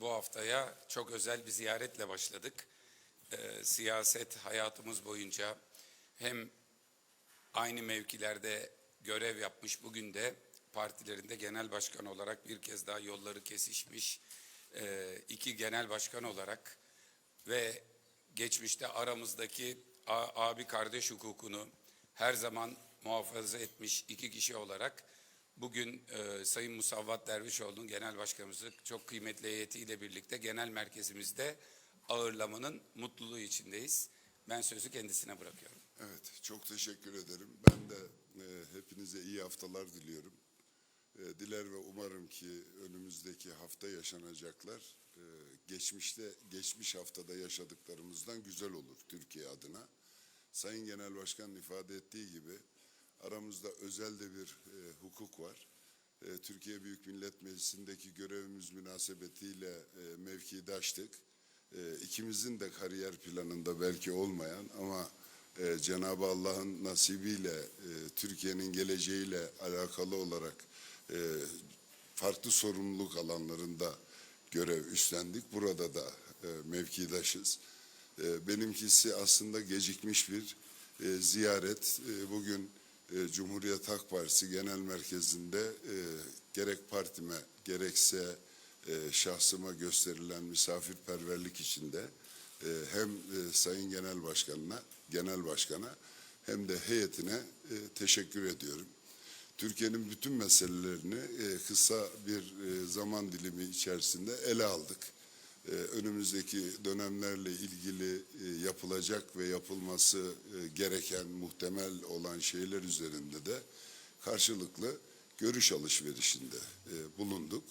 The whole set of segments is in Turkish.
bu haftaya çok özel bir ziyaretle başladık. Ee, siyaset hayatımız boyunca hem aynı mevkilerde görev yapmış bugün de partilerinde genel başkan olarak bir kez daha yolları kesişmiş e, iki genel başkan olarak ve geçmişte aramızdaki abi kardeş hukukunu her zaman muhafaza etmiş iki kişi olarak bugün e, Sayın Musavvat Dervişoğlu'nun genel başkanımızı çok kıymetli heyetiyle birlikte genel merkezimizde ağırlamanın mutluluğu içindeyiz. Ben sözü kendisine bırakıyorum. Evet, çok teşekkür ederim. Ben de e, hepinize iyi haftalar diliyorum. E, diler ve umarım ki önümüzdeki hafta yaşanacaklar e, geçmişte geçmiş haftada yaşadıklarımızdan güzel olur Türkiye adına. Sayın Genel Başkan ifade ettiği gibi aramızda özel de bir e, hukuk var. E, Türkiye Büyük Millet Meclisi'ndeki görevimiz münasebetiyle e, mevkidaştık. E, ikimizin de kariyer planında belki olmayan ama e, Cenab-ı Allah'ın nasibiyle e, Türkiye'nin geleceğiyle alakalı olarak e, farklı sorumluluk alanlarında görev üstlendik. Burada da e, mevkidaşız. E, benimkisi aslında gecikmiş bir e, ziyaret. E, bugün e, Cumhuriyet Halk Partisi Genel Merkezi'nde e, gerek partime gerekse e, şahsıma gösterilen misafirperverlik içinde hem Sayın Genel Başkanına, Genel Başkana hem de heyetine teşekkür ediyorum. Türkiye'nin bütün meselelerini kısa bir zaman dilimi içerisinde ele aldık. E, önümüzdeki dönemlerle ilgili e, yapılacak ve yapılması e, gereken, muhtemel olan şeyler üzerinde de karşılıklı görüş alışverişinde bulunduk.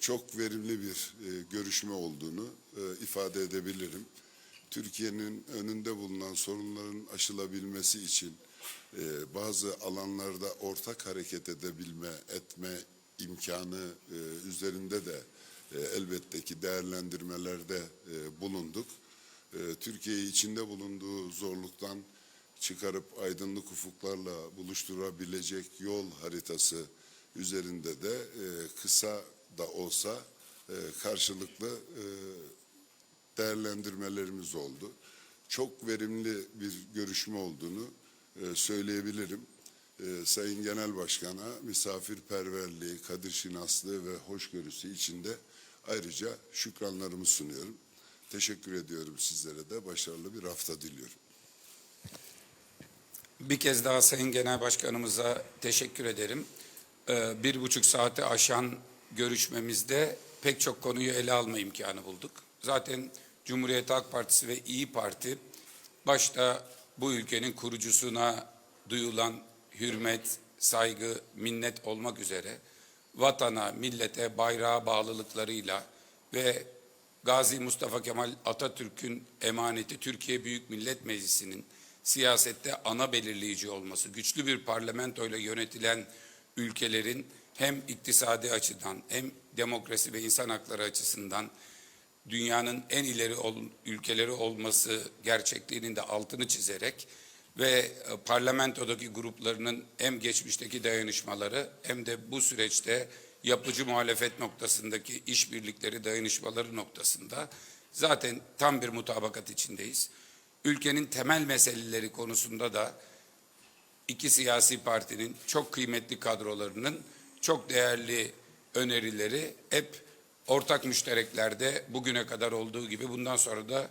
Çok verimli bir görüşme olduğunu ifade edebilirim. Türkiye'nin önünde bulunan sorunların aşılabilmesi için bazı alanlarda ortak hareket edebilme, etme imkanı üzerinde de e, elbette ki değerlendirmelerde e, bulunduk. E, Türkiye'yi içinde bulunduğu zorluktan çıkarıp aydınlık ufuklarla buluşturabilecek yol haritası üzerinde de e, kısa da olsa e, karşılıklı değerlendirmelerimiz oldu. Çok verimli bir görüşme olduğunu söyleyebilirim. Sayın Genel Başkan'a misafirperverliği, kadir şinaslığı ve hoşgörüsü içinde ayrıca şükranlarımı sunuyorum. Teşekkür ediyorum sizlere de başarılı bir hafta diliyorum. Bir kez daha Sayın Genel Başkanımıza teşekkür ederim. Ee, bir buçuk saati aşan görüşmemizde pek çok konuyu ele alma imkanı bulduk. Zaten Cumhuriyet Halk Partisi ve İyi Parti başta bu ülkenin kurucusuna duyulan hürmet, saygı, minnet olmak üzere vatana, millete, bayrağa bağlılıklarıyla ve Gazi Mustafa Kemal Atatürk'ün emaneti Türkiye Büyük Millet Meclisi'nin siyasette ana belirleyici olması, güçlü bir parlamentoyla yönetilen ülkelerin hem iktisadi açıdan hem demokrasi ve insan hakları açısından dünyanın en ileri ol, ülkeleri olması gerçekliğinin de altını çizerek ve e, parlamentodaki gruplarının hem geçmişteki dayanışmaları hem de bu süreçte yapıcı muhalefet noktasındaki işbirlikleri dayanışmaları noktasında zaten tam bir mutabakat içindeyiz. Ülkenin temel meseleleri konusunda da iki siyasi partinin çok kıymetli kadrolarının çok değerli önerileri hep ortak müştereklerde bugüne kadar olduğu gibi bundan sonra da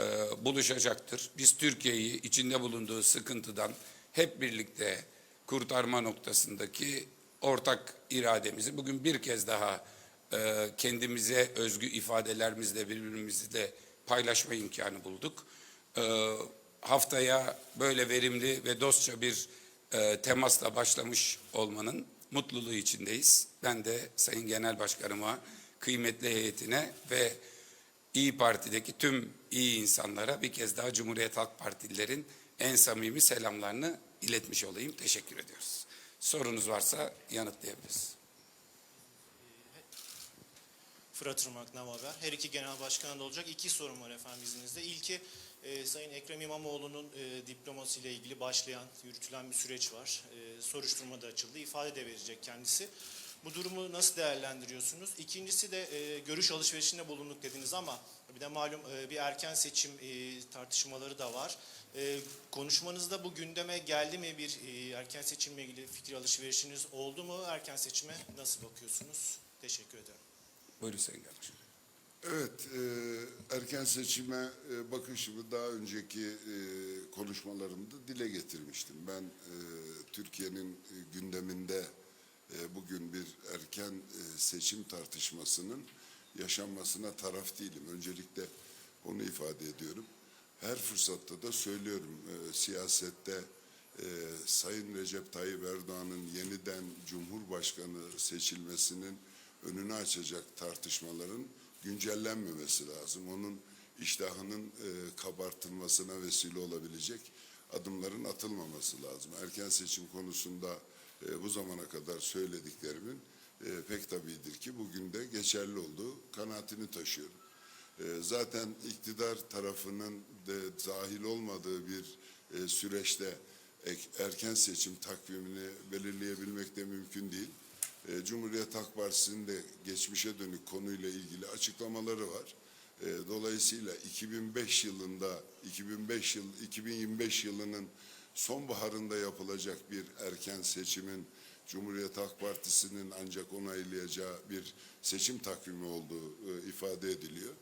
e, buluşacaktır. Biz Türkiye'yi içinde bulunduğu sıkıntıdan hep birlikte kurtarma noktasındaki ortak irademizi bugün bir kez daha e, kendimize özgü ifadelerimizle birbirimizle paylaşma imkanı bulduk. E, haftaya böyle verimli ve dostça bir e, temasla başlamış olmanın mutluluğu içindeyiz. Ben de Sayın Genel Başkanıma, kıymetli heyetine ve İyi Parti'deki tüm iyi insanlara bir kez daha Cumhuriyet Halk Partililerin en samimi selamlarını iletmiş olayım. Teşekkür ediyoruz. Sorunuz varsa yanıtlayabiliriz. Fırat Irmak Nav Haber. Her iki genel başkan da olacak. İki sorum var efendim izninizle. İlki e, Sayın Ekrem İmamoğlu'nun e, diploması ile ilgili başlayan, yürütülen bir süreç var. E, soruşturma da açıldı. İfade de verecek kendisi. Bu durumu nasıl değerlendiriyorsunuz? İkincisi de e, görüş alışverişinde bulunduk dediniz ama bir de malum e, bir erken seçim e, tartışmaları da var. E, konuşmanızda bu gündeme geldi mi bir e, erken seçimle ilgili fikir alışverişiniz oldu mu? Erken seçime nasıl bakıyorsunuz? Teşekkür ederim. Buyurun Sayın Genel Evet, e, erken seçime e, bakışımı daha önceki e, konuşmalarımda dile getirmiştim. Ben e, Türkiye'nin e, gündeminde bugün bir erken e, seçim tartışmasının yaşanmasına taraf değilim. Öncelikle onu ifade ediyorum. Her fırsatta da söylüyorum e, siyasette e, Sayın Recep Tayyip Erdoğan'ın yeniden Cumhurbaşkanı seçilmesinin önünü açacak tartışmaların güncellenmemesi lazım. Onun iştahının e, kabartılmasına vesile olabilecek adımların atılmaması lazım. Erken seçim konusunda e, bu zamana kadar söylediklerimin e, pek tabidir ki bugün de geçerli olduğu kanaatini taşıyorum. E, zaten iktidar tarafının de dahil olmadığı bir e, süreçte ek- erken seçim takvimini belirleyebilmek de mümkün değil. E, Cumhuriyet Halk Partisi'nin de geçmişe dönük konuyla ilgili açıklamaları var. E, Dolayısıyla 2005 yılında 2005 yıl 2025 yılının sonbaharında yapılacak bir erken seçimin Cumhuriyet Halk Partisi'nin ancak onaylayacağı bir seçim takvimi olduğu e, ifade ediliyor.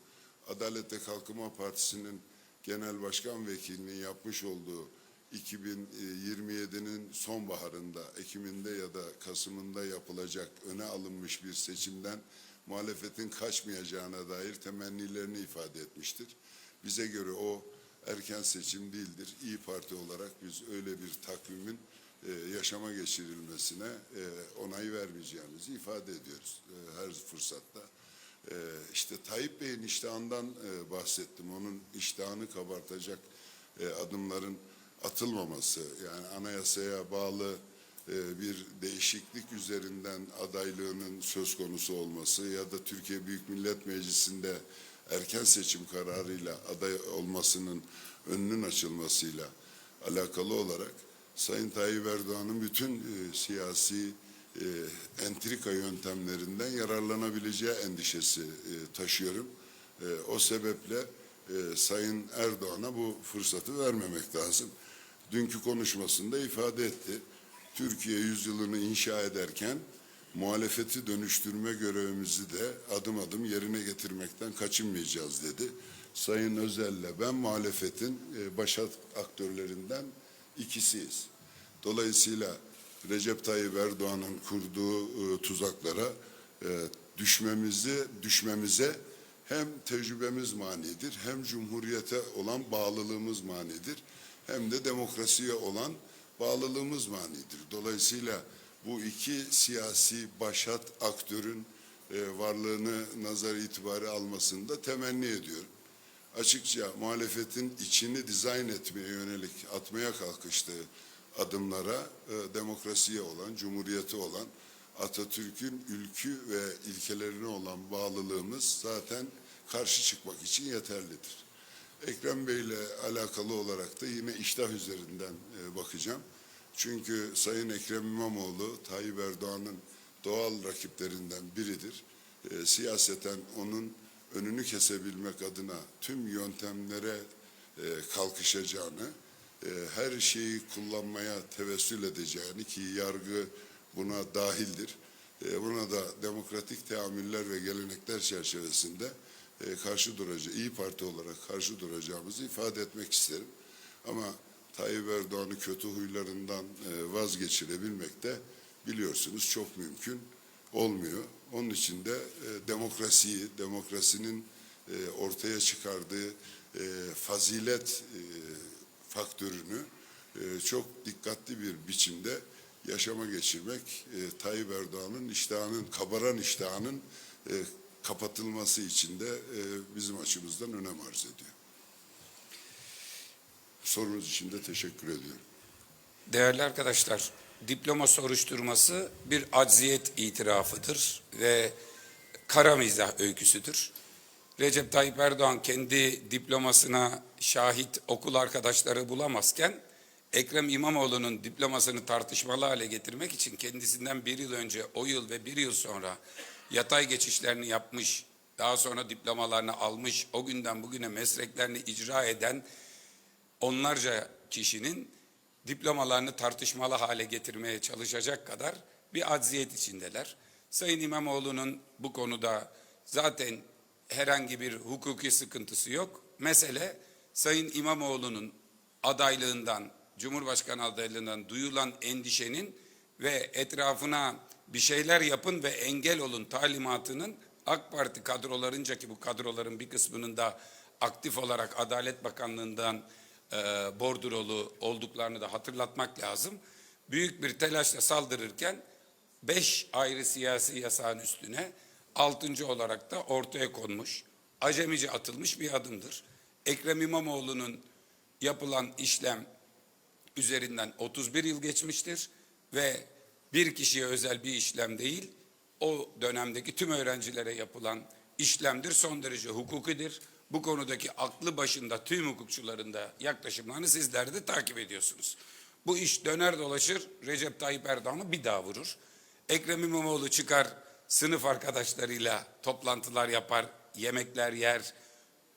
Adalet ve Kalkınma Partisi'nin Genel Başkan Vekilinin yapmış olduğu 2027'nin sonbaharında, Ekim'inde ya da Kasım'ında yapılacak öne alınmış bir seçimden muhalefetin kaçmayacağına dair temennilerini ifade etmiştir. Bize göre o erken seçim değildir. İyi Parti olarak biz öyle bir takvimin e, yaşama geçirilmesine e, onay vermeyeceğimizi ifade ediyoruz e, her fırsatta. E, işte Tayyip Bey'in iştahından e, bahsettim. Onun iştahını kabartacak e, adımların atılmaması, yani anayasaya bağlı e, bir değişiklik üzerinden adaylığının söz konusu olması ya da Türkiye Büyük Millet Meclisi'nde erken seçim kararıyla aday olmasının önünün açılmasıyla alakalı olarak Sayın Tayyip Erdoğan'ın bütün e, siyasi e, entrika yöntemlerinden yararlanabileceği endişesi e, taşıyorum. E, o sebeple e, Sayın Erdoğan'a bu fırsatı vermemek lazım. Dünkü konuşmasında ifade etti. Türkiye yüzyılını inşa ederken muhalefeti dönüştürme görevimizi de adım adım yerine getirmekten kaçınmayacağız dedi. Sayın Özel'le ben muhalefetin e, baş aktörlerinden ikisiyiz. Dolayısıyla Recep Tayyip Erdoğan'ın kurduğu e, tuzaklara e, düşmemizi düşmemize hem tecrübemiz manidir, hem cumhuriyete olan bağlılığımız manidir, hem de demokrasiye olan bağlılığımız manidir. Dolayısıyla bu iki siyasi başat aktörün e, varlığını nazar itibarı almasını da temenni ediyorum. Açıkça muhalefetin içini dizayn etmeye yönelik atmaya kalkıştığı adımlara e, demokrasiye olan, cumhuriyete olan, Atatürk'ün ülkü ve ilkelerine olan bağlılığımız zaten karşı çıkmak için yeterlidir. Ekrem Bey ile alakalı olarak da yine iştah üzerinden e, bakacağım. Çünkü Sayın Ekrem İmamoğlu, Tayyip Erdoğan'ın doğal rakiplerinden biridir. E, siyaseten onun önünü kesebilmek adına tüm yöntemlere e, kalkışacağını, e, her şeyi kullanmaya tevessül edeceğini ki yargı buna dahildir. E, buna da demokratik teamüller ve gelenekler çerçevesinde e, karşı duracağız. İyi Parti olarak karşı duracağımızı ifade etmek isterim. Ama Tayyip Erdoğan'ı kötü huylarından e, vazgeçirebilmek de biliyorsunuz çok mümkün olmuyor. Onun için de e, demokrasiyi, demokrasinin e, ortaya çıkardığı fazilet faktörünü çok dikkatli bir biçimde yaşama geçirmek Tayyip Erdoğan'ın iştahının, kabaran iştahının kapatılması için de bizim açımızdan önem arz ediyor. Sorunuz için de teşekkür ediyorum. Değerli arkadaşlar, diploma soruşturması bir acziyet itirafıdır ve kara mizah öyküsüdür. Recep Tayyip Erdoğan kendi diplomasına şahit okul arkadaşları bulamazken Ekrem İmamoğlu'nun diplomasını tartışmalı hale getirmek için kendisinden bir yıl önce, o yıl ve bir yıl sonra yatay geçişlerini yapmış, daha sonra diplomalarını almış, o günden bugüne mesleklerini icra eden onlarca kişinin diplomalarını tartışmalı hale getirmeye çalışacak kadar bir acziyet içindeler. Sayın İmamoğlu'nun bu konuda zaten herhangi bir hukuki sıkıntısı yok. Mesele Sayın İmamoğlu'nun adaylığından, Cumhurbaşkanı adaylığından duyulan endişenin ve etrafına bir şeyler yapın ve engel olun talimatının AK Parti kadrolarınca ki bu kadroların bir kısmının da aktif olarak Adalet Bakanlığı'ndan e, bordrolu olduklarını da hatırlatmak lazım. Büyük bir telaşla saldırırken beş ayrı siyasi yasağın üstüne altıncı olarak da ortaya konmuş, acemice atılmış bir adımdır. Ekrem İmamoğlu'nun yapılan işlem üzerinden 31 yıl geçmiştir ve bir kişiye özel bir işlem değil, o dönemdeki tüm öğrencilere yapılan işlemdir, son derece hukukidir. Bu konudaki aklı başında tüm hukukçuların da yaklaşımlarını sizler de takip ediyorsunuz. Bu iş döner dolaşır, Recep Tayyip Erdoğan'ı bir daha vurur. Ekrem İmamoğlu çıkar, sınıf arkadaşlarıyla toplantılar yapar, yemekler yer,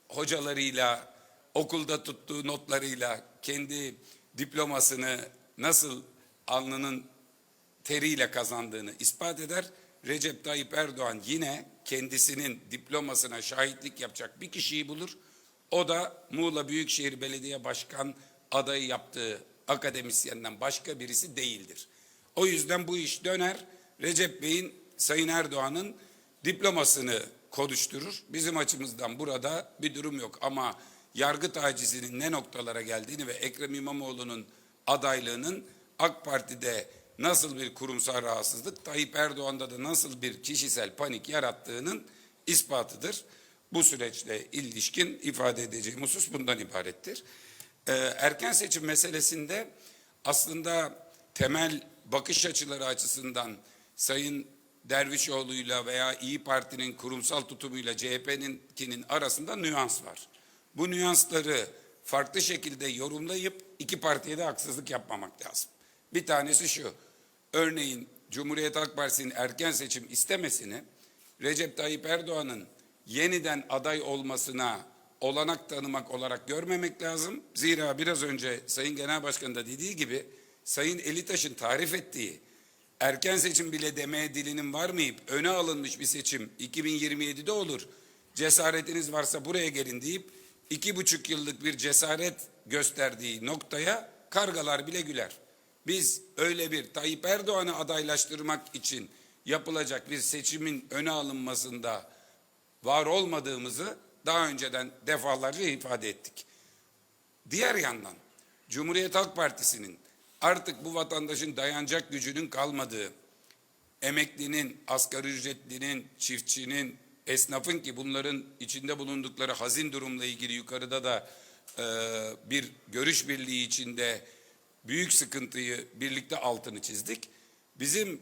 hocalarıyla, okulda tuttuğu notlarıyla kendi diplomasını nasıl alnının teriyle kazandığını ispat eder. Recep Tayyip Erdoğan yine kendisinin diplomasına şahitlik yapacak bir kişiyi bulur. O da Muğla Büyükşehir Belediye Başkan adayı yaptığı akademisyenden başka birisi değildir. O yüzden bu iş döner. Recep Bey'in Sayın Erdoğan'ın diplomasını konuşturur. Bizim açımızdan burada bir durum yok ama yargı tacizinin ne noktalara geldiğini ve Ekrem İmamoğlu'nun adaylığının AK Parti'de nasıl bir kurumsal rahatsızlık, Tayyip Erdoğan'da da nasıl bir kişisel panik yarattığının ispatıdır. Bu süreçle ilişkin ifade edeceğim husus bundan ibarettir. Ee, erken seçim meselesinde aslında temel bakış açıları açısından Sayın Dervişoğlu'yla veya İyi Parti'nin kurumsal tutumuyla CHP'ninkinin arasında nüans var. Bu nüansları farklı şekilde yorumlayıp iki partiye de haksızlık yapmamak lazım. Bir tanesi şu, örneğin Cumhuriyet Halk Partisi'nin erken seçim istemesini Recep Tayyip Erdoğan'ın yeniden aday olmasına olanak tanımak olarak görmemek lazım. Zira biraz önce Sayın Genel Başkan da dediği gibi Sayın Elitaş'ın tarif ettiği erken seçim bile demeye dilinin varmayıp öne alınmış bir seçim 2027'de olur. Cesaretiniz varsa buraya gelin deyip iki buçuk yıllık bir cesaret gösterdiği noktaya kargalar bile güler. Biz öyle bir Tayyip Erdoğan'ı adaylaştırmak için yapılacak bir seçimin öne alınmasında var olmadığımızı daha önceden defalarca ifade ettik. Diğer yandan Cumhuriyet Halk Partisi'nin artık bu vatandaşın dayanacak gücünün kalmadığı, emeklinin, asgari ücretlinin, çiftçinin, esnafın ki bunların içinde bulundukları hazin durumla ilgili yukarıda da e, bir görüş birliği içinde büyük sıkıntıyı birlikte altını çizdik. Bizim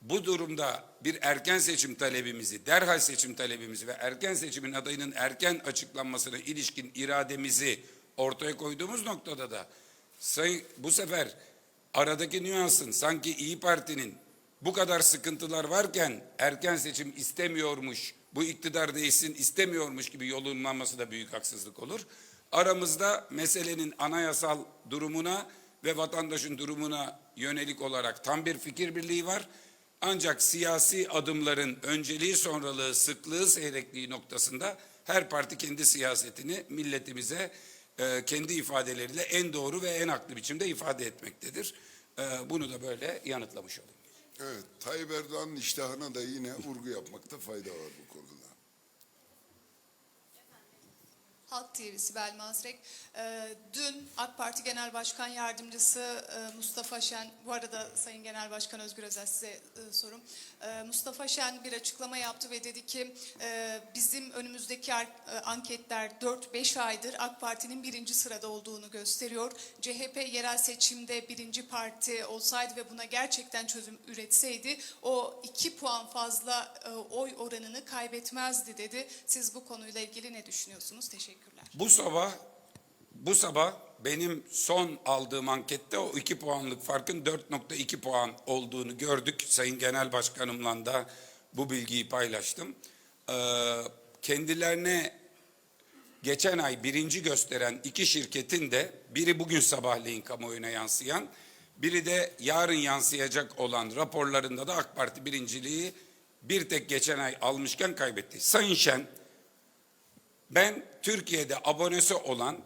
bu durumda bir erken seçim talebimizi, derhal seçim talebimizi ve erken seçimin adayının erken açıklanmasına ilişkin irademizi ortaya koyduğumuz noktada da sayı, bu sefer aradaki nüansın sanki İyi Parti'nin bu kadar sıkıntılar varken erken seçim istemiyormuş, bu iktidar değişsin istemiyormuş gibi yolunlanması da büyük haksızlık olur. Aramızda meselenin anayasal durumuna ve vatandaşın durumuna yönelik olarak tam bir fikir birliği var. Ancak siyasi adımların önceliği sonralığı, sıklığı, seyrekliği noktasında her parti kendi siyasetini milletimize e, kendi ifadeleriyle en doğru ve en haklı biçimde ifade etmektedir. E, bunu da böyle yanıtlamış olayım. Evet, Tayyip Erdoğan'ın iştahına da yine vurgu yapmakta fayda var bu konuda. Halk TV Sibel Mazrek. Ee, dün AK Parti Genel Başkan Yardımcısı e, Mustafa Şen, bu arada Sayın Genel Başkan Özgür Özel size e, sorum. Ee, Mustafa Şen bir açıklama yaptı ve dedi ki e, bizim önümüzdeki anketler 4-5 aydır AK Parti'nin birinci sırada olduğunu gösteriyor. CHP yerel seçimde birinci parti olsaydı ve buna gerçekten çözüm üretseydi o 2 puan fazla oy oranını kaybetmezdi dedi. Siz bu konuyla ilgili ne düşünüyorsunuz? Teşekkürler. Bu sabah bu sabah benim son aldığım ankette o 2 puanlık farkın 4.2 puan olduğunu gördük. Sayın Genel Başkanımla da bu bilgiyi paylaştım. Ee, kendilerine geçen ay birinci gösteren iki şirketin de biri bugün sabahleyin kamuoyuna yansıyan, biri de yarın yansıyacak olan raporlarında da AK Parti birinciliği bir tek geçen ay almışken kaybetti. Sayın Şen, ben Türkiye'de abonesi olan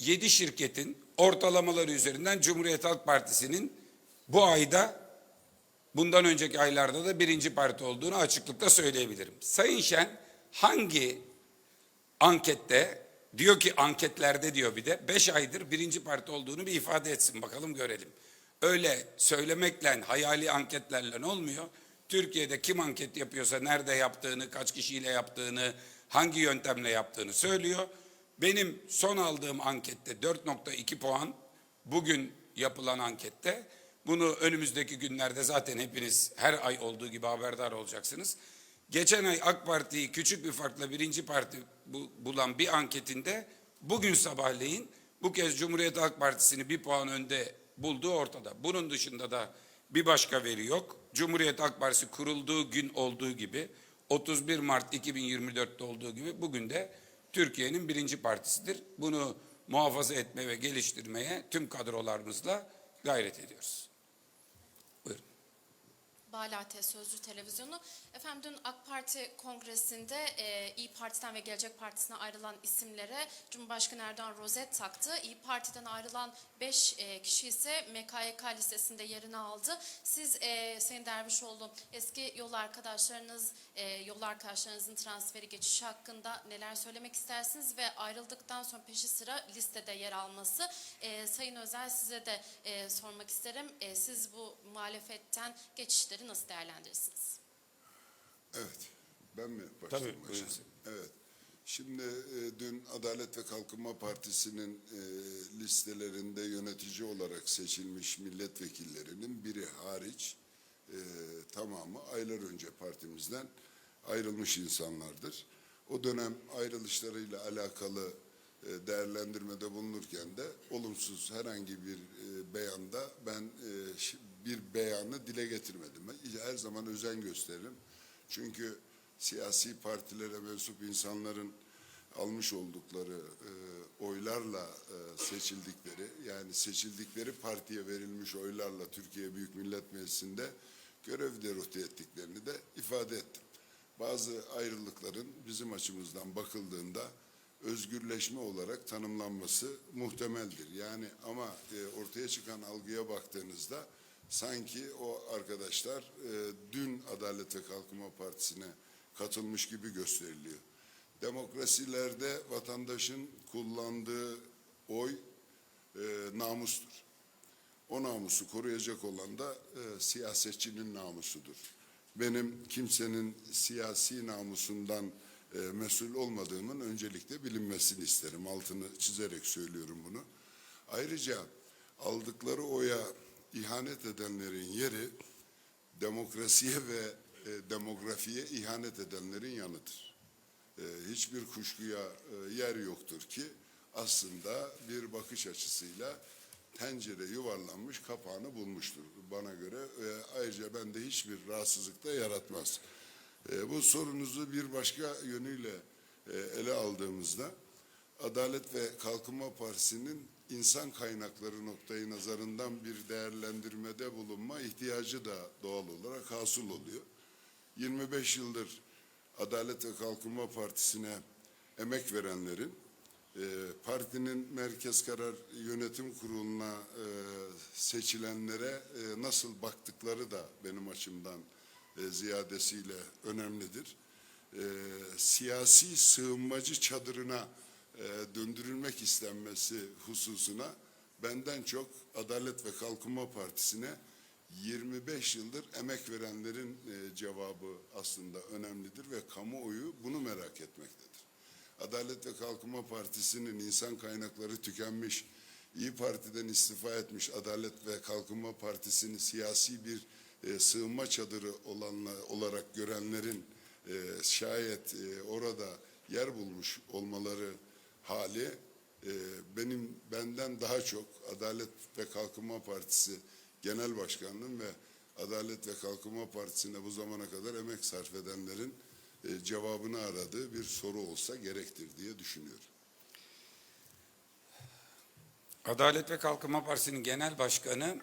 7 şirketin ortalamaları üzerinden Cumhuriyet Halk Partisi'nin bu ayda bundan önceki aylarda da birinci parti olduğunu açıklıkla söyleyebilirim. Sayın Şen hangi ankette diyor ki anketlerde diyor bir de 5 aydır birinci parti olduğunu bir ifade etsin bakalım görelim. Öyle söylemekle hayali anketlerle olmuyor. Türkiye'de kim anket yapıyorsa nerede yaptığını, kaç kişiyle yaptığını, hangi yöntemle yaptığını söylüyor. Benim son aldığım ankette 4.2 puan bugün yapılan ankette bunu önümüzdeki günlerde zaten hepiniz her ay olduğu gibi haberdar olacaksınız. Geçen ay AK Parti'yi küçük bir farkla birinci parti bu- bulan bir anketinde bugün sabahleyin bu kez Cumhuriyet Halk Partisi'ni bir puan önde bulduğu ortada. Bunun dışında da bir başka veri yok. Cumhuriyet Halk Partisi kurulduğu gün olduğu gibi 31 Mart 2024'te olduğu gibi bugün de Türkiye'nin birinci partisidir. Bunu muhafaza etme ve geliştirmeye tüm kadrolarımızla gayret ediyoruz. Buyurun. Balate Sözcü Televizyonu. Efendim dün AK Parti kongresinde e, İyi Parti'den ve Gelecek Partisi'ne ayrılan isimlere Cumhurbaşkanı Erdoğan rozet taktı. İyi Parti'den ayrılan 5 e, kişi ise MKYK listesinde yerini aldı. Siz e, Sayın Dervişoğlu eski yol arkadaşlarınız, e, yol arkadaşlarınızın transferi geçişi hakkında neler söylemek istersiniz ve ayrıldıktan sonra peşi sıra listede yer alması. E, Sayın Özel size de e, sormak isterim. E, siz bu muhalefetten geçişleri nasıl değerlendirirsiniz? Evet. Ben mi Tabii, başlayayım? buyurun. başa? Evet. Şimdi e, dün Adalet ve Kalkınma Partisi'nin e, listelerinde yönetici olarak seçilmiş milletvekillerinin biri hariç e, tamamı aylar önce partimizden ayrılmış insanlardır. O dönem ayrılışlarıyla alakalı e, değerlendirmede bulunurken de olumsuz herhangi bir e, beyanda ben e, bir beyanı dile getirmedim. Ben her zaman özen gösteririm. Çünkü siyasi partilere mensup insanların almış oldukları e, oylarla e, seçildikleri yani seçildikleri partiye verilmiş oylarla Türkiye Büyük Millet Meclisi'nde görev deruhte ettiklerini de ifade ettim. Bazı ayrılıkların bizim açımızdan bakıldığında özgürleşme olarak tanımlanması muhtemeldir. Yani ama e, ortaya çıkan algıya baktığınızda sanki o arkadaşlar e, dün Adalet ve Kalkınma Partisi'ne katılmış gibi gösteriliyor. Demokrasilerde vatandaşın kullandığı oy e, namustur. O namusu koruyacak olan da e, siyasetçinin namusudur. Benim kimsenin siyasi namusundan e, mesul olmadığımın öncelikle bilinmesini isterim. Altını çizerek söylüyorum bunu. Ayrıca aldıkları oya ihanet edenlerin yeri demokrasiye ve e, demografiye ihanet edenlerin yanıdır. E, hiçbir kuşkuya e, yer yoktur ki aslında bir bakış açısıyla tencere yuvarlanmış kapağını bulmuştur bana göre. E, ayrıca bende hiçbir rahatsızlık da yaratmaz. E, bu sorunuzu bir başka yönüyle e, ele aldığımızda Adalet ve Kalkınma Partisi'nin insan kaynakları noktayı nazarından bir değerlendirmede bulunma ihtiyacı da doğal olarak hasıl oluyor. 25 yıldır Adalet ve Kalkınma Partisi'ne emek verenlerin e, partinin merkez karar yönetim kuruluna e, seçilenlere e, nasıl baktıkları da benim açımdan ziyadesiyle önemlidir. Siyasi sığınmacı çadırına e, döndürülmek istenmesi hususuna benden çok Adalet ve Kalkınma Partisi'ne 25 yıldır emek verenlerin e, cevabı aslında önemlidir ve kamuoyu bunu merak etmektedir. Adalet ve Kalkınma Partisi'nin insan kaynakları tükenmiş, İyi Parti'den istifa etmiş Adalet ve Kalkınma Partisi'ni siyasi bir e, sığınma çadırı olanla, olarak görenlerin şayet orada yer bulmuş olmaları hali e, benim benden daha çok Adalet ve Kalkınma Partisi Genel Başkanlığım ve Adalet ve Kalkınma Partisi'ne bu zamana kadar emek sarf edenlerin e, cevabını aradığı bir soru olsa gerektir diye düşünüyorum. Adalet ve Kalkınma Partisi'nin genel başkanı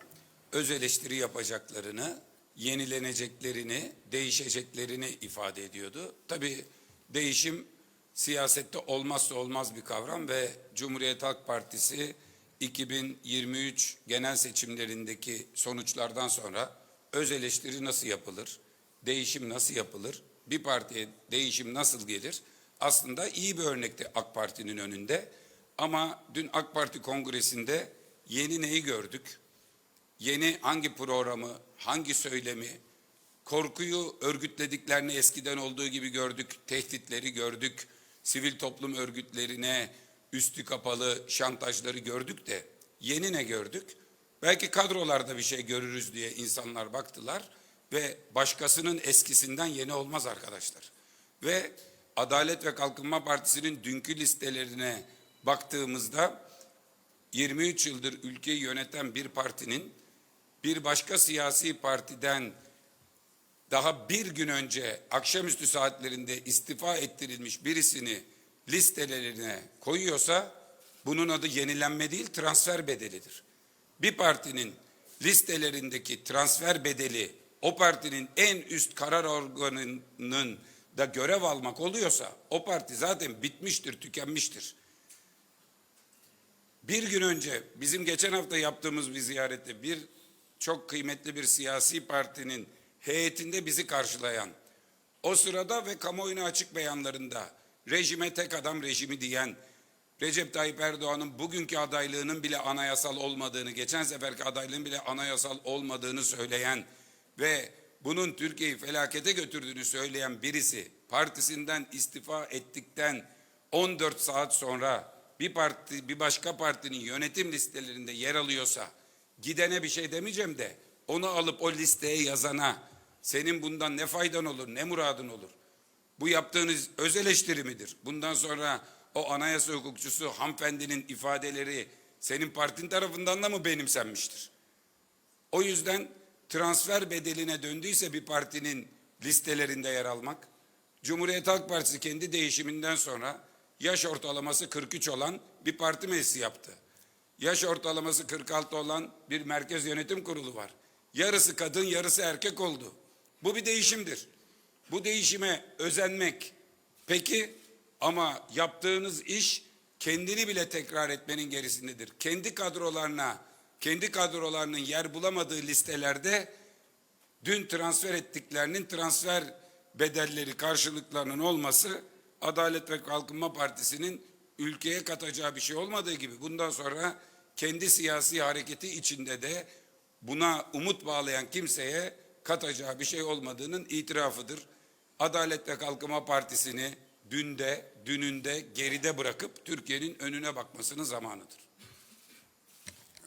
öz eleştiri yapacaklarını, yenileneceklerini, değişeceklerini ifade ediyordu. Tabii değişim siyasette olmazsa olmaz bir kavram ve Cumhuriyet Halk Partisi 2023 genel seçimlerindeki sonuçlardan sonra öz eleştiri nasıl yapılır, değişim nasıl yapılır, bir partiye değişim nasıl gelir? Aslında iyi bir örnekti AK Parti'nin önünde. Ama dün AK Parti kongresinde yeni neyi gördük? Yeni hangi programı, hangi söylemi, korkuyu örgütlediklerini eskiden olduğu gibi gördük, tehditleri gördük, sivil toplum örgütlerine üstü kapalı şantajları gördük de yeni ne gördük? Belki kadrolarda bir şey görürüz diye insanlar baktılar ve başkasının eskisinden yeni olmaz arkadaşlar. Ve Adalet ve Kalkınma Partisi'nin dünkü listelerine baktığımızda 23 yıldır ülkeyi yöneten bir partinin bir başka siyasi partiden daha bir gün önce akşamüstü saatlerinde istifa ettirilmiş birisini listelerine koyuyorsa bunun adı yenilenme değil transfer bedelidir. Bir partinin listelerindeki transfer bedeli o partinin en üst karar organının da görev almak oluyorsa o parti zaten bitmiştir, tükenmiştir. Bir gün önce bizim geçen hafta yaptığımız bir ziyarette bir çok kıymetli bir siyasi partinin heyetinde bizi karşılayan, o sırada ve kamuoyuna açık beyanlarında rejime tek adam rejimi diyen, Recep Tayyip Erdoğan'ın bugünkü adaylığının bile anayasal olmadığını, geçen seferki adaylığın bile anayasal olmadığını söyleyen ve bunun Türkiye'yi felakete götürdüğünü söyleyen birisi partisinden istifa ettikten 14 saat sonra bir parti bir başka partinin yönetim listelerinde yer alıyorsa gidene bir şey demeyeceğim de onu alıp o listeye yazana senin bundan ne faydan olur ne muradın olur? Bu yaptığınız öz eleştiri midir? Bundan sonra o anayasa hukukçusu hanımefendinin ifadeleri senin partin tarafından da mı benimsenmiştir? O yüzden transfer bedeline döndüyse bir partinin listelerinde yer almak, Cumhuriyet Halk Partisi kendi değişiminden sonra yaş ortalaması 43 olan bir parti meclisi yaptı. Yaş ortalaması 46 olan bir merkez yönetim kurulu var. Yarısı kadın, yarısı erkek oldu. Bu bir değişimdir. Bu değişime özenmek peki ama yaptığınız iş kendini bile tekrar etmenin gerisindedir. Kendi kadrolarına, kendi kadrolarının yer bulamadığı listelerde dün transfer ettiklerinin transfer bedelleri karşılıklarının olması Adalet ve Kalkınma Partisi'nin ülkeye katacağı bir şey olmadığı gibi bundan sonra kendi siyasi hareketi içinde de buna umut bağlayan kimseye katacağı bir şey olmadığının itirafıdır. Adalet ve Kalkınma Partisi'ni dünde, dününde geride bırakıp Türkiye'nin önüne bakmasının zamanıdır.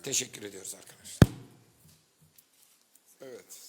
Teşekkür ediyoruz arkadaşlar. Evet,